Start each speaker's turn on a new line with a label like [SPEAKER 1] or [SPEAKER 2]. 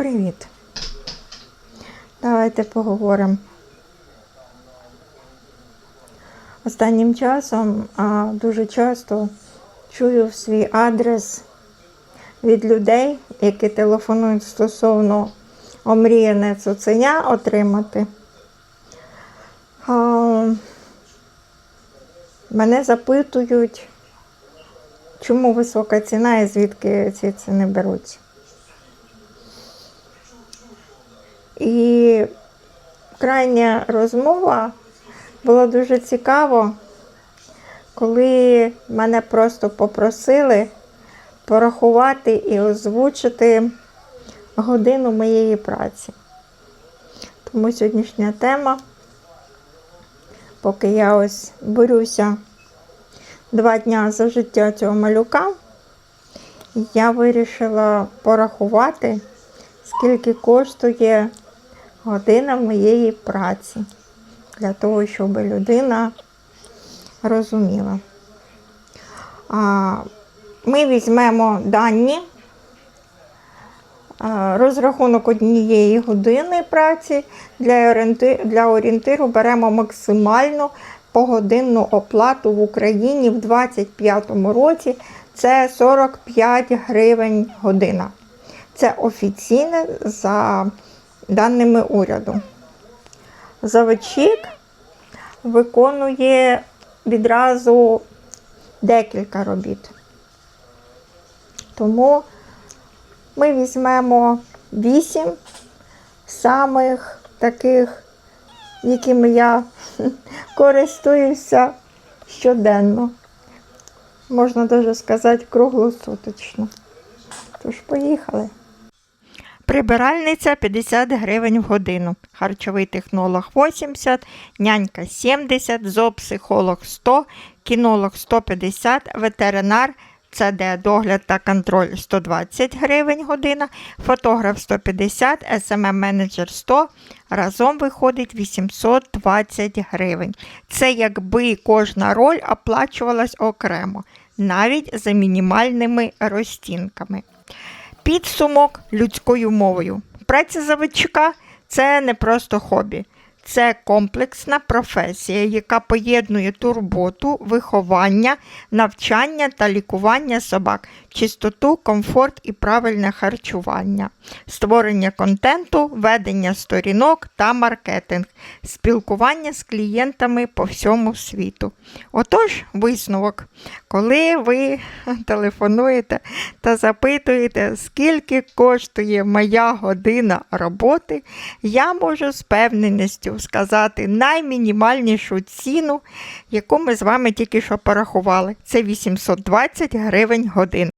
[SPEAKER 1] Привіт. Давайте поговоримо. Останнім часом а, дуже часто чую свій адрес від людей, які телефонують стосовно омріяне цуценя отримати. А, мене запитують, чому висока ціна і звідки ці ціни беруться. І крайня розмова була дуже цікаво, коли мене просто попросили порахувати і озвучити годину моєї праці. Тому сьогоднішня тема, поки я ось борюся два дня за життя цього малюка, я вирішила порахувати, скільки коштує година моєї праці для того, щоб людина розуміла. Ми візьмемо дані, розрахунок однієї години праці для, орієнти- для орієнтиру беремо максимальну погодинну оплату в Україні в 2025 році. Це 45 гривень година. Це офіційне за даними уряду. Заводчик виконує відразу декілька робіт. Тому ми візьмемо вісім самих таких, якими я користуюся щоденно. Можна даже сказати круглосуточно. Тож, поїхали. Прибиральниця 50 гривень в годину, харчовий технолог 80, нянька 70, зоопсихолог 100, кінолог 150, ветеринар, ЦД догляд та контроль 120 гривень година, фотограф 150, СММ-менеджер 100, разом виходить 820 гривень. Це якби кожна роль оплачувалась окремо, навіть за мінімальними розцінками. Підсумок людською мовою. Праця заводчика це не просто хобі. Це комплексна професія, яка поєднує турботу, виховання, навчання та лікування собак, чистоту, комфорт і правильне харчування, створення контенту, ведення сторінок та маркетинг, спілкування з клієнтами по всьому світу. Отож, висновок, коли ви телефонуєте та запитуєте, скільки коштує моя година роботи, я можу з певненістю сказати наймінімальнішу ціну, яку ми з вами тільки що порахували. Це 820 гривень годин.